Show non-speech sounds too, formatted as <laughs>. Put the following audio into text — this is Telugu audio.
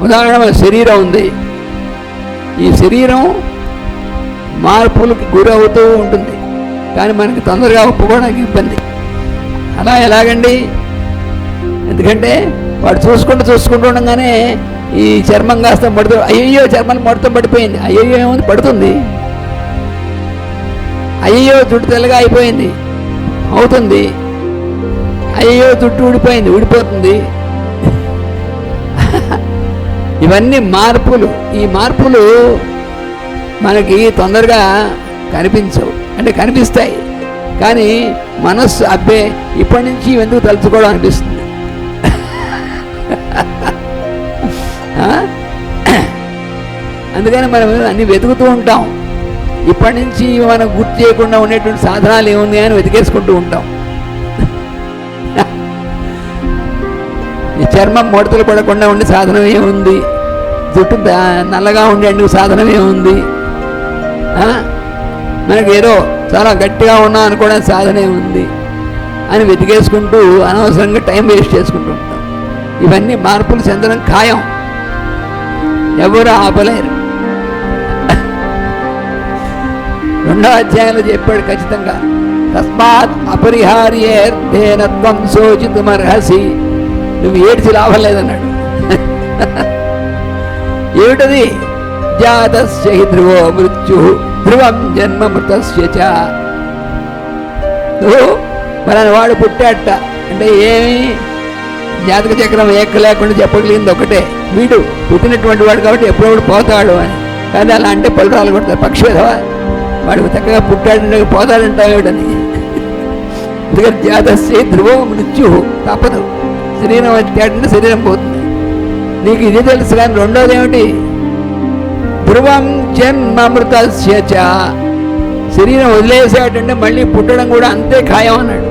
ఉదాహరణ మన శరీరం ఉంది. ఈ శరీరం మార్పులకు గురవుతూ ఉంటుంది. కానీ మనకి తొందరగా ఒప్పుకోవడానికి ఇబ్బంది. అలా ఎలాగండి? ఎందుకంటే వాడు చూసుకుంటూ చూసుకుంటూ ఉండగానే ఈ చర్మం కాస్త పడుతూ అయ్యయ్యో చర్మం మొత్తం పడిపోయింది. అయ్యయ్యో ఏముంది? పడుతుంది. అయ్యయ్యో జుట్టు తెల్లగా అయిపోయింది. అవుతుంది. అయ్యో జుట్టు ఊడిపోయింది ఊడిపోతుంది. ఇవన్నీ మార్పులు. ఈ మార్పులు మనకి తొందరగా కనిపించవు. అంటే కనిపిస్తాయి. కానీ మనస్సు అబ్బే ఇప్పటి నుంచి ఎందుకు తలుచుకోవడం అనిపిస్తుంది? అందుకని మనం అన్ని వెతుకుతూ ఉంటాం. ఇప్పటి నుంచి మనం గుర్తు చేయకుండా ఉండేటువంటి సాధనాలు ఏముంది అని వెతికేసుకుంటూ ఉంటాం. చర్మం ముడతలు పడకుండా ఉండే సాధనం ఏముంది జుట్టు నల్లగా ఉండేందుకు సాధనం ఏముంది మనకి ఏదో చాలా గట్టిగా ఉన్నా అనుకోవడానికి సాధన ఏముంది అని వెతికేసుకుంటూ అనవసరంగా టైం వేస్ట్ చేసుకుంటూ ఉంటాం. ఇవన్నీ మార్పులు చెందడం ఖాయం. ఎవరు ఆపలేరు. రెండో అధ్యాయంలో చెప్పాడు ఖచ్చితంగా. తస్మాత్ అపరిహార్యేర్ధేనత్వం శోచితుమర్హసి. నువ్వు ఏడ్చి లాభం లేదన్నాడు. ఏమిటది? జాతస్య ధ్రువో మృత్యు ధ్రువం జన్మ మృతస్య చ. నువ్వు మనని వాడు పుట్టాట అంటే ఏమి? జాతక చక్రం ఏక లేకుండా చెప్పగలిగింది ఒకటే. వీడు పుట్టినటువంటి వాడు కాబట్టి ఎప్పుడప్పుడు పోతాడు అని. కానీ అలా అంటే పలురాలు కొడతారు పక్షి విధవా వాడు చక్కగా పుట్టాడు పోతాడంటావేడని <laughs> ఎందుకంటే జాతస్య ధ్రువం మృత్యు తప్పదు. శరీరం వచ్చాడంటే శరీరం పోతుంది. నీకు ఇది తెలుసు కానీ రెండోది ఏమిటి? ధ్రువం జన్మమృత శరీరం వదిలేసాడంటే మళ్ళీ పుట్టడం కూడా అంతే ఖాయం అన్నాడు.